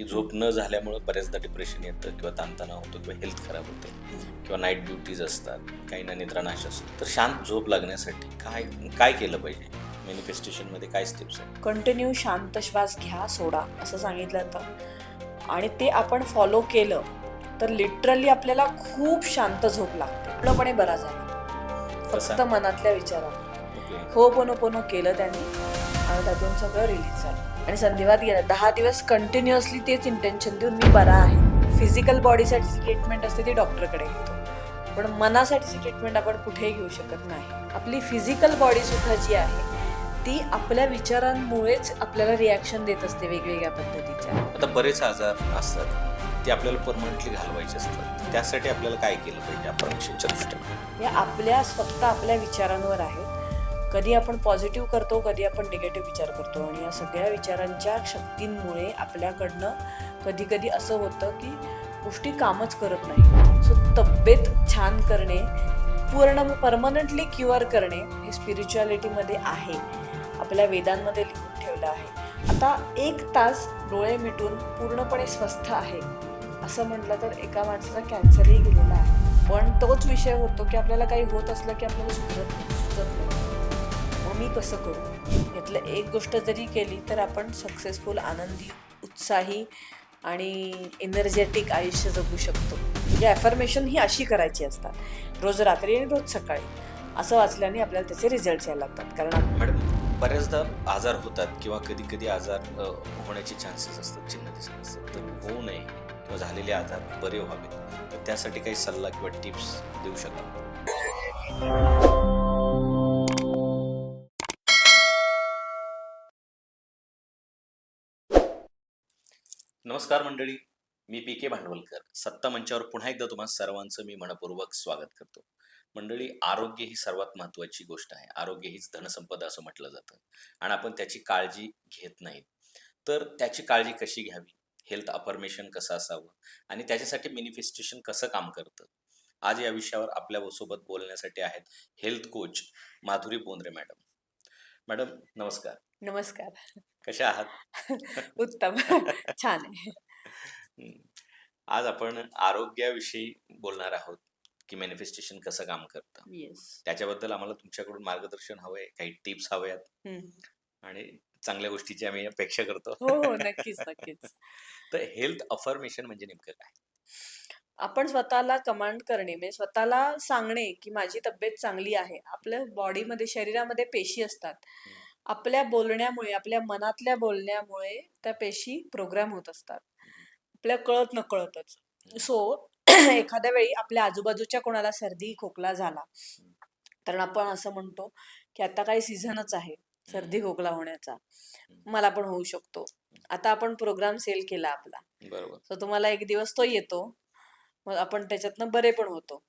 की झोप न झाल्यामुळे बऱ्याचदा डिप्रेशन येतं किंवा ताणतणाव होतो किंवा हेल्थ खराब होते किंवा नाईट ड्युटीज असतात काहींना निद्रानाश असतो. तर शांत झोप लागण्यासाठी काय काय केलं पाहिजे? मॅनिफेस्टेशनमध्ये काय स्टेप्स आहेत? कंटिन्यू शांत श्वास घ्या सोडा असं सांगितलं तर आणि ते आपण फॉलो केलं तर लिटरली आपल्याला खूप शांत झोप लागते. पूर्णपणे बरा झाला. फक्त? मनातल्या विचारात. हो पोनो पोनो केलं त्यांनी आणि त्यातून सगळं रिलीज झालं. आणि संधिवात गेलं. दहा दिवस कंटिन्युअसली तेच इंटेन्शन देऊन मी बरा आहे. फिजिकल बॉडीसाठी ट्रीटमेंट असते ती डॉक्टरकडे घेतो. पण मनासाठीची ट्रीटमेंट आपण कुठेही घेऊ शकत नाही. आपली फिजिकल बॉडी सुद्धा जी आहे ती आपल्या विचारांमुळेच आपल्याला रिॲक्शन देत असते वेगवेगळ्या पद्धतीच्या. आता बरेच आजार असतात ते आपल्याला परमनंटली घालवायचे असतात. त्यासाठी आपल्याला काय केलं पाहिजे? दृष्टीने या आपल्या फक्त आपल्या विचारांवर आहेत कधी आपण पॉझिटिव्ह करतो कधी आपण निगेटिव्ह विचार करतो. आणि या सगळ्या विचारांच्या शक्तींमुळे आपल्याकडनं कधी कधी असं होतं की गोष्टी कामच करत नाही. सो तब्येत छान करणे पूर्ण परमनंटली क्युअर करणे हे स्पिरिच्युअलिटीमध्ये आहे. आपल्या वेदांमध्ये लिहून ठेवलं आहे. आता एक तास डोळे मिटून पूर्णपणे स्वस्थ आहे. असं म्हटलं तर एका माणसाचा कॅन्सरही गेलेला आहे. पण तोच विषय होतो की आपल्याला काही होत असलं की आपल्याला सुचत सुचत नाही. मी कसं करू? यातलं एक गोष्ट जरी केली तर आपण सक्सेसफुल आनंदी उत्साही आणि एनर्जेटिक आयुष्य जगू शकतो. म्हणजे ॲफर्मेशन ही अशी करायची असतात. रोज रात्री आणि रोज सकाळी. असं वाचल्याने आपल्याला त्याचे रिझल्ट यायला लागतात. कारण मॅडम बऱ्याचदा आजार होतात किंवा कधी कधी आजार होण्याचे चान्सेस असतात चिन्ह दिसत असतात. तर होऊ नये किंवा झालेले आजार बरे व्हावेत. तर त्यासाठी काही सल्ला किंवा टिप्स देऊ शकाल? नमस्कार मंडळी मी पी के भांडवलकर. सत्ता मंचावर पुन्हा एकदा तुम्हा सर्वांचं मी मनपूर्वक स्वागत करतो. मंडळी आरोग्य ही सर्वात महत्वाची गोष्ट आहे. आरोग्य हीच धनसंपदा असं म्हटलं जातं. आणि आपण त्याची काळजी घेत नाही तर त्याची काळजी कशी घ्यावी? हेल्थ अफर्मेशन कसं असावं? आणि त्याच्यासाठी मॅनिफेस्टेशन कसं काम करतं? आज या विषयावर आपल्यासोबत बोलण्यासाठी आहेत health coach Madhuri Bondre madam. Madam नमस्कार. नमस्कार. कशा आहात? उत्तम. छान आहे. हम्म. आज आपण आरोग्याविषयी बोलणार आहोत की मॅनिफेस्टेशन कसं काम करतं. येस त्याच्याबद्दल आम्हाला तुमच्याकडून मार्गदर्शन हवंय काही टिप्स हव्यात आणि चांगल्या गोष्टीची आम्ही अपेक्षा करतो. हो हो नक्कीच नक्कीच. तर हेल्थ अफर्मेशन म्हणजे नेमकं काय? आपण स्वतःला कमांड करणे म्हणजे स्वतःला सांगणे की माझी तब्येत चांगली आहे. आपल्या बॉडीमध्ये शरीरामध्ये पेशी असतात. आपल्या बोलण्यामुळे आपल्या मनातल्या बोलण्यामुळे त्या पेशी प्रोग्राम होत असतात. आपल्या कळत न कळतच सो एखाद्या वेळी आपल्या आजूबाजूच्या कोणाला सर्दी खोकला झाला तर आपण असं म्हणतो की आता काही सीझनच आहे सर्दी खोकला होण्याचा. मला पण होऊ शकतो. आता आपण प्रोग्राम सेल केला आपला. बरोबर. सो तुम्हाला एक दिवस तो येतो. मग आपण त्याच्यातनं बरे पण होतो.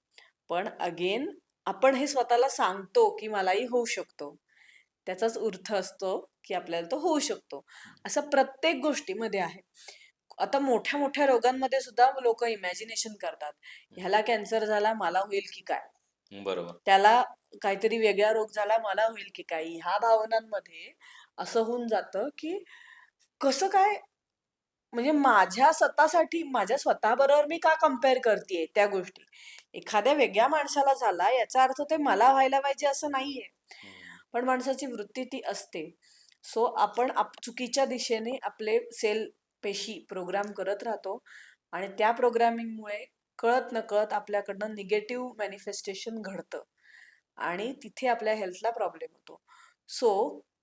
पण अगेन आपण हे स्वतःला सांगतो की मलाही होऊ शकतो. त्याचाच अर्थ असतो की आपल्याला तो होऊ शकतो. असं प्रत्येक गोष्टीमध्ये आहे. आता मोठ्या मोठ्या रोगांमध्ये सुद्धा लोक इमॅजिनेशन करतात. ह्याला कॅन्सर झाला मला होईल की काय? बरोबर. त्याला काहीतरी वेगळा रोग झाला मला होईल की काय? ह्या भावनांमध्ये असं होऊन जातं की कसं काय? म्हणजे माझ्या स्वतःसाठी माझ्या स्वतःबरोबर मी का कंपेअर करते त्या गोष्टी? एखाद्या वेगळ्या माणसाला झाला याचा अर्थ ते मला व्हायला पाहिजे असं नाहीये. पण माणसाची वृत्ती ती असते. सो आपण आप चुकीच्या दिशेने आपले सेल पेशी प्रोग्राम करत राहतो आणि त्या प्रोग्रामिंगमुळे कळत नकळत आपल्याकडनं निगेटिव्ह मॅनिफेस्टेशन घडतं आणि तिथे आपल्या हेल्थला प्रॉब्लेम होतो. सो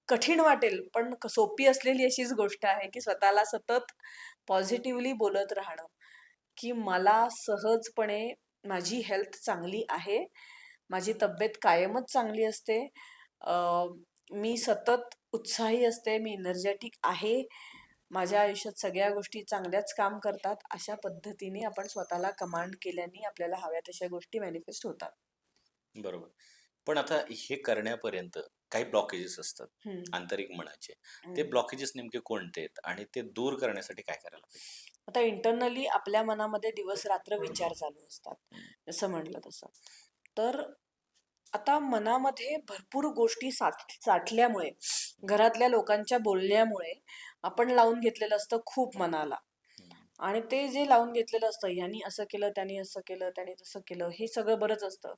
कठीण वाटेल पण क- सोपी असलेली अशीच गोष्ट आहे की स्वतःला सतत पॉझिटिव्हली बोलत राहणं की मला सहजपणे माझी हेल्थ चांगली आहे माझी तब्येत कायमच चांगली असते अं, मी सतत उत्साही असते मी एनर्जेटिक आहे. माझ्या आयुष्यात सगळ्या गोष्टी चांगल्याच काम करतात. अशा पद्धतीने आपण स्वतःला कमांड केल्याने आपल्याला हव्या तशा गोष्टी मॅनिफेस्ट होतात. बरोबर. पण आता हे करण्यापर्यंत काही ब्लॉकेजेस असतात आंतरिक मनाचे. ते. ब्लॉकेजेस नेमके कोणते आहेत आणि ते दूर करण्यासाठी काय करायला पाहिजे? आता इंटरनली आपल्या मनामध्ये दिवस रात्र विचार चालू असतात. जसं म्हणलं तसं. तर आता मनामध्ये भरपूर गोष्टी साठ साठल्यामुळे घरातल्या लोकांच्या बोलण्यामुळे आपण लावून घेतलेलं असतं खूप मनाला. आणि ते जे लावून घेतलेलं असतं ह्यानी असं केलं त्यानी असं केलं त्याने तसं केलं हे सगळं बरंच असतं.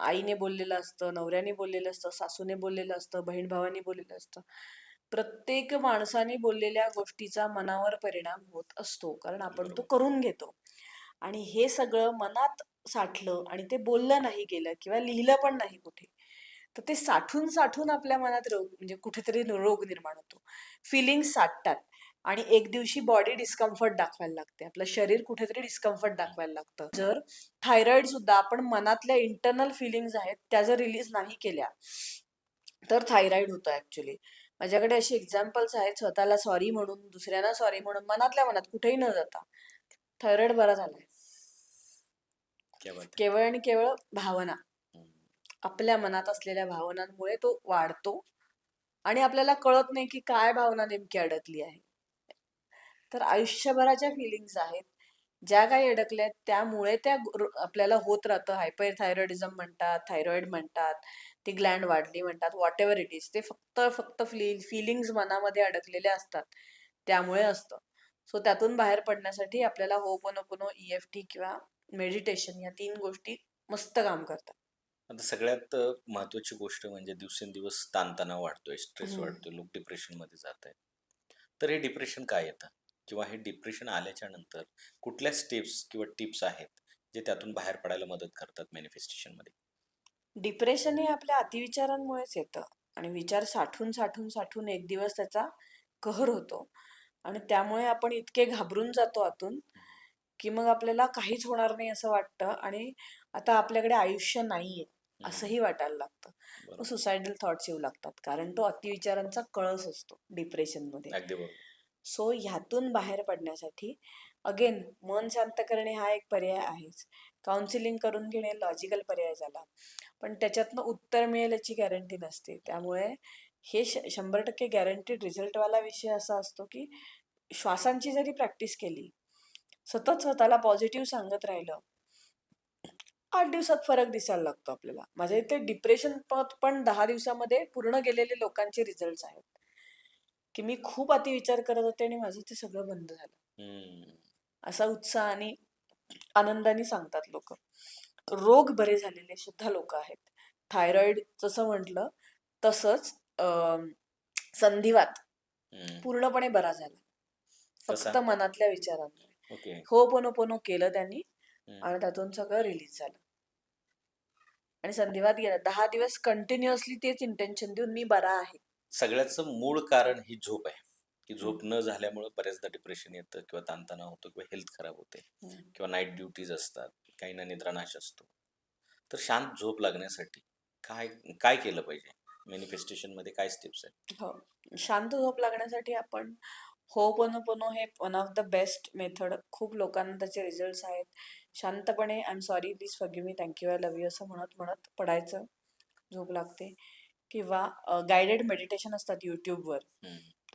आईने बोललेलं असतं नवऱ्याने बोललेलं असतं सासूने बोललेलं असतं बहीण भावाने बोललेलं असतं. प्रत्येक माणसाने बोललेल्या गोष्टीचा मनावर परिणाम होत असतो कारण आपण तो बरोबर. करून घेतो. आणि हे सगळं मनात साठलं आणि ते बोललं नाही गेलं किंवा लिहिलं पण नाही कुठे तर ते साठून साठून आपल्या मनात रोग म्हणजे कुठेतरी रोग निर्माण होतो. फिलिंग्स साठतात आणि एक दिवशी बॉडी डिस्कम्फर्ट दाखवायला लागते. आपलं शरीर कुठेतरी डिस्कम्फर्ट दाखवायला लागतं. जर थायरॉइड सुद्धा आपण मनातल्या इंटरनल फिलिंग्स आहेत त्या जर रिलीज नाही केल्या तर थायरॉइड होतं ऍक्च्युली माझ्याकडे अशी एक्झाम्पल्स आहेत स्वतःला सॉरी म्हणून दुसऱ्यांना सॉरी म्हणून मनातल्या मनात कुठेही न जाता. थायरॉइड बरा झालाय. केवळ आणि केवळ भावना. आपल्या मनात असलेल्या भावनांमुळे तो वाढतो आणि आपल्याला कळत नाही की काय भावना नेमकी अडकली आहे. तर आयुष्यभराच्या फिलिंग्स आहेत. ज्या काही अडकल्या आहेत त्यामुळे त्या आपल्याला होत राहतं. हायपरथायरॉइडिझम म्हणतात थायरॉइड म्हणतात ती ग्लँड वाढली म्हणतात व्हॉट एव्हर इट इज ते फक्त फक्त फिलिंग्स मनामध्ये अडकलेल्या असतात. त्यामुळे असतं. सो त्यातून बाहेर पडण्यासाठी आपल्याला होपनोपनो ईएफटी किंवा मेडिटेशन या तीन गोष्टी मस्त काम करतात. आता सगळ्यात महत्वाची गोष्ट म्हणजे दिवसेंदिवस ताणतणाव वाढतोय स्ट्रेस. वाढतोय लोक डिप्रेशनमध्ये जात आहेत तर हे डिप्रेशन काय येतं? किंवा हे डिप्रेशन आल्याच्यानंतर कुठल्या स्टेप्स किंवा टिप्स आहेत जे त्यातून बाहेर पडायला मदत करतात मॅनिफेस्टेशनमध्ये? डिप्रेशन हे आपल्या अतिविचारांमुळेच येतं आणि विचार साठून साठून साठून एक दिवस त्याचा कहर होतो. आणि त्यामुळे आपण इतके घाबरून जातो आतून की मग आपल्याला काहीच होणार नाही असं वाटतं आणि आता आपल्याकडे आयुष्य नाहीये असंही वाटायला लागतं. मग सुसायडल थॉट्स येऊ लागतात कारण तो अतिविचारांचा कळस असतो डिप्रेशनमध्ये अगदी बरोबर. सो ह्यातून बाहेर पडण्यासाठी अगेन मन शांत करणे हा एक पर्याय आहेच. काउन्सिलिंग करून घेणे लॉजिकल पर्याय झाला. पण त्याच्यातनं उत्तर मिळेल याची गॅरंटी नसते. त्यामुळे हे श शंभर टक्के गॅरंटीड रिझल्टवाला विषय असा असतो की श्वासांची जरी प्रॅक्टिस केली सतत स्वतःला पॉझिटिव्ह सांगत राहिलं आठ दिवसात फरक दिसायला लागतो आपल्याला. माझ्या इथे डिप्रेशन पण दहा दिवसामध्ये पूर्ण गेलेले लोकांचे रिझल्ट आहेत. की मी खूप अतिविचार करत होते आणि माझं ते सगळं बंद झालं. असा उत्साह आणि आनंदाने सांगतात लोक. रोग बरे झालेले सुद्धा लोक आहेत. थायरॉइड जसं म्हटलं तसंच संधिवात. पूर्णपणे बरा झाला? फक्त मनातल्या विचारांमुळे ओके. हो पोनो पोनो केलं त्यांनी. आणि त्यातून सगळं रिलीज झालं. आणि संधिवात गेला. दहा दिवस कंटिन्युअसली तेच इंटेन्शन देऊन मी बरा आहे. सगळ्याचं मूळ कारण ही झोप आहे. की झोप न झाल्यामुळे बऱ्याचदा डिप्रेशन येतं किंवा ताणतणाव होतो किंवा हेल्थ खराब होते. किंवा नाईट ड्युटीज असतात. काहींना निद्रानाश असतो. तर शांत झोप लागण्यासाठी काय काय केलं पाहिजे? मॅनिफेस्टेशनमध्ये काय स्टेप्स आहेत? हो. शांत झोप लागण्यासाठी आपण हो पोनो पोनो हे one of the best method खूप लोकांना त्याचे रिझल्ट आहेत. शांतपणे I am sorry please forgive me thank you I love you असं म्हणत म्हणत पडायचं. झोप लागते. किंवा गायडेड मेडिटेशन असतात यूट्यूबवर.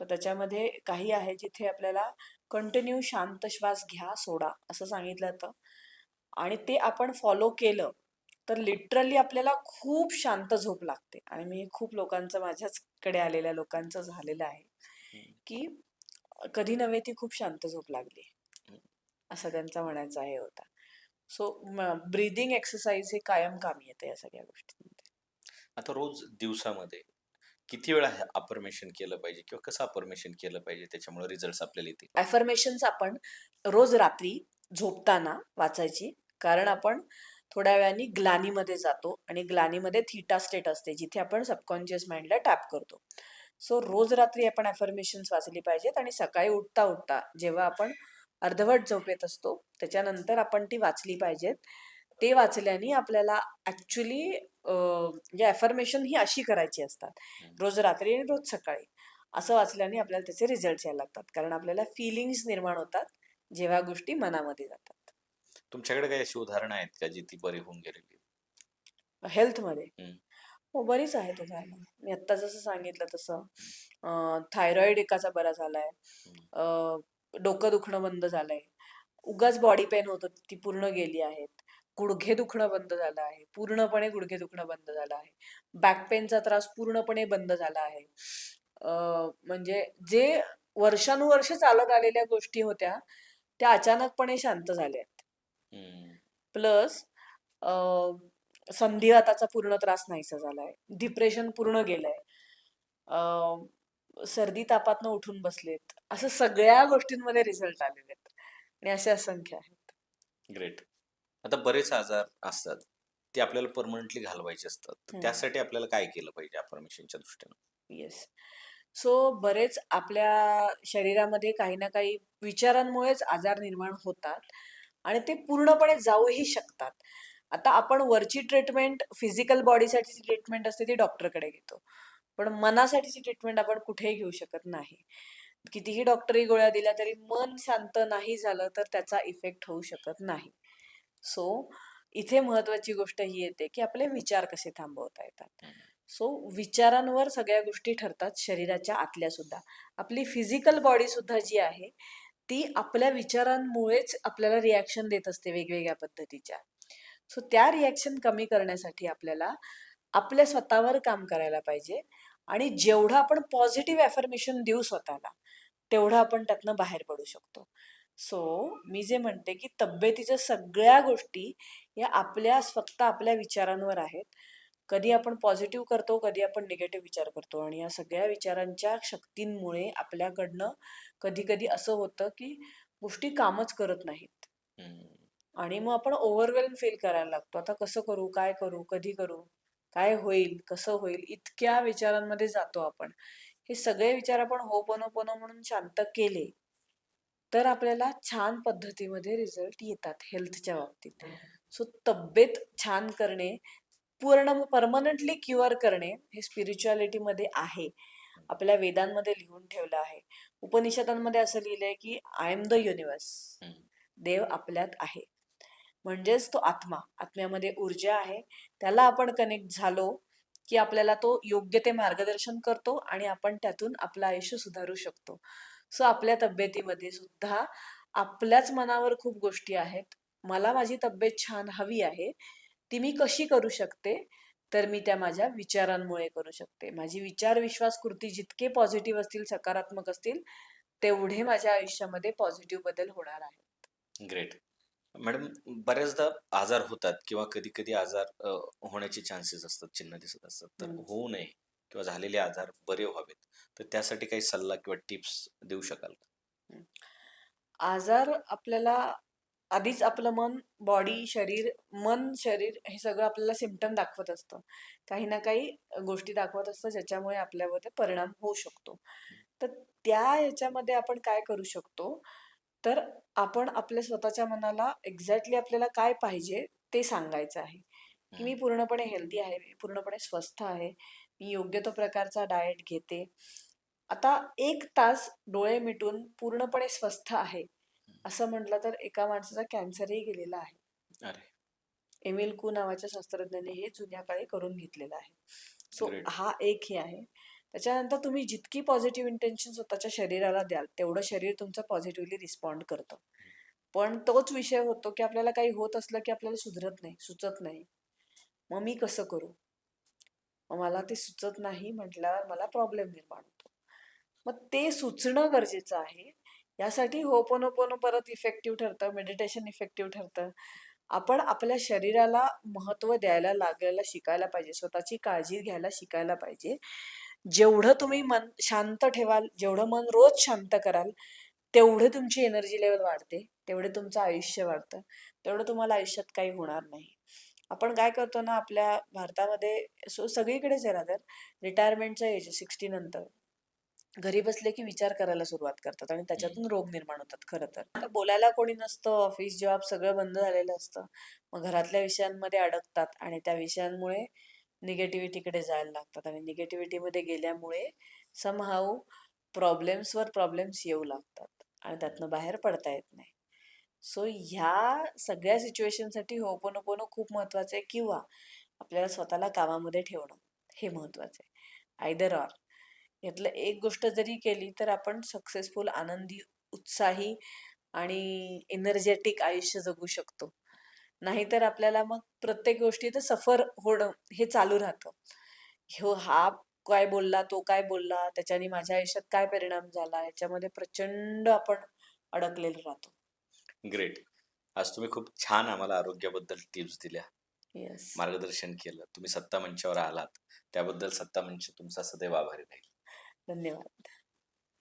तर त्याच्यामध्ये काही आहे जिथे आपल्याला कंटिन्यू शांत श्वास घ्या सोडा असं सांगितलं जातं. आणि ते आपण फॉलो केलं तर लिटरली आपल्याला खूप शांत झोप लागते. आणि मी हे खूप लोकांचं माझ्याचकडे आलेल्या लोकांचं झालेलं आहे. की कधी नव्हे ती खूप शांत झोप लागली. असं त्यांचा म्हणायचा हे होता. सो ब्रीदिंग एक्सरसाइज हे कायम कामी येते या सगळ्या गोष्टींमध्ये. आता रोज दिवसामध्ये किती वेळा अफर्मेशन केलं पाहिजे किंवा कसं अफर्मेशन केलं पाहिजे त्याच्यामुळे रिझल्ट आपल्याला येतील? ॲफर्मेशन्स आपण रोज रात्री झोपताना वाचायची. कारण आपण थोड्या वेळाने ग्लानीमध्ये जातो आणि ग्लानीमध्ये थीटा स्टेट असते जिथे आपण सबकॉन्शियस माइंडला टॅप करतो. सो रोज रात्री आपण ॲफर्मेशन्स वाचली पाहिजेत आणि सकाळी उठता उठता जेव्हा आपण अर्धवट झोपेत असतो त्याच्यानंतर आपण ती वाचली पाहिजेत. ते वाचल्याने आपल्याला ॲक्च्युली म्हणजे ॲफर्मेशन ही अशी करायची असतात. रोज रात्री आणि रोज सकाळी. असं वाचल्याने आपल्याला त्याचे रिझल्ट यायला लागतात. कारण आपल्याला फिलिंग्स निर्माण होतात जेव्हा गोष्टी मनामध्ये जातात. तुमच्याकडे काही अशी उदाहरणं आहेत का जी ती बरी होऊन गेलेली हेल्थमध्ये. हो बरीच आहेत उदाहरणं मी आत्ता जसं सांगितलं तसं थायरॉइड एकाचा बरा झालाय. अं, डोकं दुखणं बंद झालंय. उगाच बॉडी पेन होत होती, ती पूर्ण गेली आहेत. गुडघे दुखणं बंद झालं आहे. पूर्णपणे गुडघे दुखणं बंद झालं आहे. बॅक पेनचा त्रास पूर्णपणे बंद झाला आहे. अं, म्हणजे जे वर्षानुवर्ष चालत आलेल्या गोष्टी होत्या त्या अचानकपणे शांत हम्म. प्लस संधिवाताचा पूर्ण त्रास नाहीसा झालाय. डिप्रेशन पूर्ण गेलंय. सर्दी तापातनं उठून बसलेत. असं सगळ्या गोष्टींमध्ये रिझल्ट आलेले आहेत. आणि असे असंख्य आहेत. ग्रेट आता बरेच आजार असतात. ते आपल्याला परमनंटली घालवायचे असतात. त्यासाठी आपल्याला काय केलं पाहिजे अफर्मेशनच्या दृष्टीनं? येस सो बरेच आपल्या शरीरामध्ये काही ना काही विचारांमुळेच आजार निर्माण होतात. आणि ते पूर्णपणे जाऊही शकतात. आता आपण वरची ट्रीटमेंट फिजिकल बॉडीसाठीची ट्रीटमेंट असते ती डॉक्टरकडे घेतो. पण मनासाठीची ट्रीटमेंट आपण कुठेही घेऊ शकत नाही. कितीही डॉक्टरी गोळ्या दिल्या तरी मन शांत नाही झालं तर त्याचा इफेक्ट होऊ शकत नाही. सो इथे महत्वाची गोष्ट ही येते की आपले विचार कसे थांबवता येतात. सो विचारांवर सगळ्या गोष्टी ठरतात शरीराच्या आतल्या सुद्धा. आपली फिजिकल बॉडी सुद्धा जी आहे ती आपल्या विचारांमुळेच आपल्याला रिॲक्शन देत असते वेगवेगळ्या पद्धतीच्या. सो त्या रिॲक्शन कमी करण्यासाठी आपल्याला आपल्या स्वतःवर काम करायला पाहिजे आणि जेवढं आपण पॉझिटिव्ह ॲफर्मेशन देऊ स्वतःला तेवढं आपण त्यातनं बाहेर पडू शकतो. सो मी जे म्हणते की तब्येतीच्या सगळ्या गोष्टी या आपल्या फक्त आपल्या विचारांवर आहेत. कधी आपण पॉझिटिव्ह करतो कधी आपण निगेटिव्ह विचार करतो आणि या सगळ्या विचारांच्या शक्तींमुळे आपल्याकडनं कधी कधी असं होतं की गोष्टी कामच करत नाहीत. आणि मग आपण ओव्हरवेल्म फील करायला लागतो. आता कसं करू काय करू कधी करू काय होईल कसं होईल इतक्या विचारांमध्ये जातो आपण. हे सगळे विचार आपण हो पनो पनो म्हणून शांत केले तर आपल्याला छान पद्धतीमध्ये रिझल्ट येतात हेल्थच्या बाबतीत. सो तब्येत छान करणे पूर्ण परमनंटली क्युअर करणे हे spirituality मध्ये आहे. आपल्या वेदांमध्ये लिहून ठेवलं आहे. उपनिषदांमध्ये असं लिहिलंय की आय एम द युनिवर्स. देव आपल्यात आहे. म्हणजेच तो आत्मा आत्म्यामध्ये ऊर्जा आहे. त्याला आपण कनेक्ट झालो की आपल्याला तो योग्य ते मार्गदर्शन करतो आणि आपण त्यातून आपलं आयुष्य सुधारू शकतो. सो आपल्या तब्येतीमध्ये सुद्धा आपल्याच मनावर खूप गोष्टी आहेत. मला माझी तब्येत छान हवी आहे. ती मी कशी करू शकते? तर मी त्या माझ्या विचारांमुळे करू शकते. माझी विचार विश्वास कृती जितके पॉझिटिव्ह असतील सकारात्मक असतील तेवढे माझ्या आयुष्यामध्ये पॉझिटिव्ह बदल होणार आहेत. ग्रेट मॅडम बऱ्याचदा आजार होतात किंवा कधी कधी आजार अ, होण्याचे चान्सेस असतात चिन्ह दिसत असतात. तर हम्म. होऊ नये किंवा झालेले आजार बरे व्हावेत. तर त्यासाठी काही सल्ला किंवा टिप्स देऊ शकाल का? आजार आपल्याला आधीच आपलं मन बॉडी शरीर मन शरीर हे सगळं आपल्याला सिमटम दाखवत असतं. काही ना काही गोष्टी दाखवत असतं ज्याच्यामुळे आपल्यावर ते परिणाम होऊ शकतो. तर त्या ह्याच्यामध्ये आपण काय करू शकतो? तर आपण आपल्या स्वतःच्या मनाला एक्झॅक्टली आपल्याला काय पाहिजे ते सांगायचं आहे. की मी पूर्णपणे हेल्दी आहे मी पूर्णपणे स्वस्थ आहे मी योग्य तो प्रकारचा डाएट घेते. आता एक तास डोळे मिटून पूर्णपणे स्वस्थ आहे असं म्हटलं तर एका माणसाचा कॅन्सरही गेलेला आहे. एमिल कू नावाच्या शास्त्रज्ञाने हे जुन्या काळी करून घेतलेलं आहे. सो. हा एक हे आहे. त्याच्यानंतर तुम्ही जितकी पॉझिटिव्ह इंटेन्शन स्वतःच्या शरीराला द्याल तेवढं शरीर तुमचं पॉझिटिव्हली रिस्पॉन्ड करतं. पण तोच विषय होतो की आपल्याला काही होत असलं की आपल्याला सुधरत नाही सुचत नाही. मग मी कसं करू? मग मला ते सुचत नाही म्हटल्यावर मला प्रॉब्लेम निर्माण होतो. मग ते सुचणं गरजेचं आहे. यासाठी होपोनोपोनो परत इफेक्टिव्ह ठरतं मेडिटेशन इफेक्टिव्ह ठरतं. आपण आपल्या शरीराला महत्त्व द्यायला लागायला शिकायला पाहिजे. स्वतःची काळजी घ्यायला शिकायला पाहिजे. जेवढं तुम्ही मन शांत ठेवाल जेवढं मन रोज शांत कराल तेवढे तुमची एनर्जी लेवल वाढते तेवढे तुमचं आयुष्य वाढतं तेवढं तुम्हाला आयुष्यात काही होणार नाही. आपण काय करतो ना आपल्या भारतामध्ये सो सगळीकडेच आहे रादर रिटायरमेंटच्या एज सिक्स्टी नंतर. घरी बसले की विचार करायला सुरुवात करतात आणि त्याच्यातून रोग निर्माण होतात खरं तर. बोलायला कोणी नसतं ऑफिस जॉब सगळं बंद झालेलं असतं. मग घरातल्या विषयांमध्ये अडकतात आणि त्या विषयांमुळे निगेटिव्हिटीकडे जायला लागतात. आणि निगेटिव्हिटीमध्ये गेल्यामुळे समहाऊ प्रॉब्लेम्सवर प्रॉब्लेम्स येऊ लागतात. आणि त्यातनं बाहेर पडता येत नाही. सो ह्या सगळ्या सिच्युएशनसाठी होपोनोपोनो खूप महत्त्वाचं आहे. किंवा आपल्याला स्वतःला कामामध्ये ठेवणं हे महत्त्वाचं आहे. आयदर ऑर यातलं एक गोष्ट जरी केली तर आपण सक्सेसफुल आनंदी उत्साही आणि एनर्जेटिक आयुष्य जगू शकतो. नाहीतर आपल्याला मग प्रत्येक गोष्टीत सफर होणं हे चालू राहतं. ह्यो हा काय बोलला तो काय बोलला त्याच्याने माझ्या आयुष्यात काय परिणाम झाला याच्यामध्ये प्रचंड आपण अडकलेलो राहतो. ग्रेट आज तुम्ही खूप छान आम्हाला आरोग्याबद्दल टिप्स दिल्या. येस मार्गदर्शन केलं. तुम्ही सत्ता मंचावर आलात. त्याबद्दल सत्ता मंच तुमचा सदैव आभारी राहील. धन्यवाद.